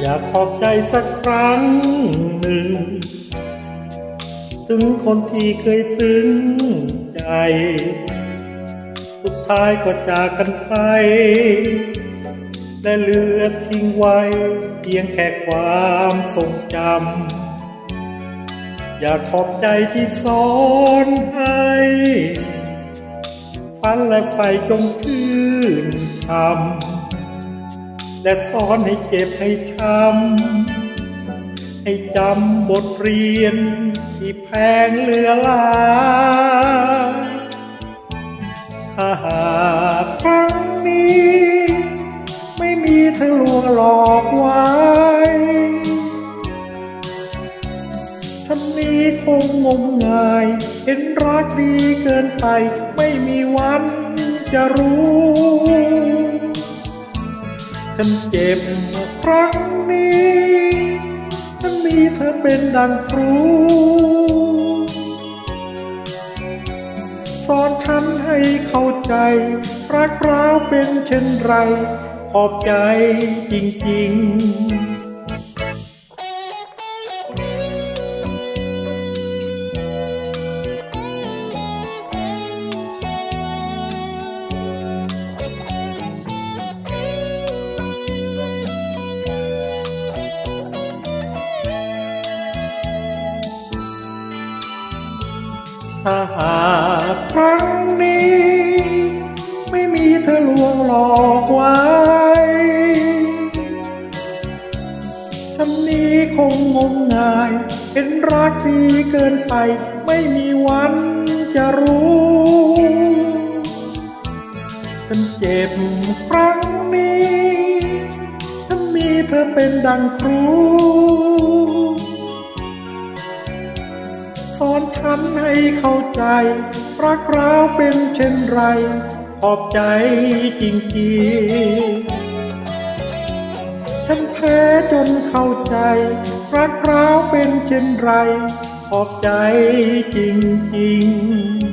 อยากขอบใจสักครั้งหนึ่ง ถึงคนที่เคยซึ้งใจ สุดท้ายก็จากกันไป และเหลือทิ้งไว้ เพียงแค่ความทรงจำ อยากขอบใจที่สอนให้ฝันและไฟจงชื่นชำ และสอนให้เจ็บให้ช้ำให้จำบทเรียนที่แพงเหลือลาถ้าหากครั้งนี้ ไม่มีเธอลวงหลอกไว้ฉันนี้คงงมงาย เห็นรักดีเกินไป ไม่มีวันจะรู้ ฉันเจ็บครั้งนี้ฉันมีเธอเป็นดังครูสอนฉันให้เข้าใจ รักร้าวเป็นเช่นไร ขอบใจจริง ๆ ถ้าหากครั้งนี้ ไม่มีเธอลวงหลอกไว้ฉันนี้คงงมงาย เป็นรักดีเกินไป ไม่มีวันจะรู้ฉันเจ็บครั้งนี้ฉันมีเธอเป็นดังครู สอนฉันให้เข้าใจ รักร้าวเป็นเช่นไร ขอบใจจริงๆ ฉันแพ้จนเข้าใจ รักร้าวเป็นเช่นไร ขอบใจจริงๆ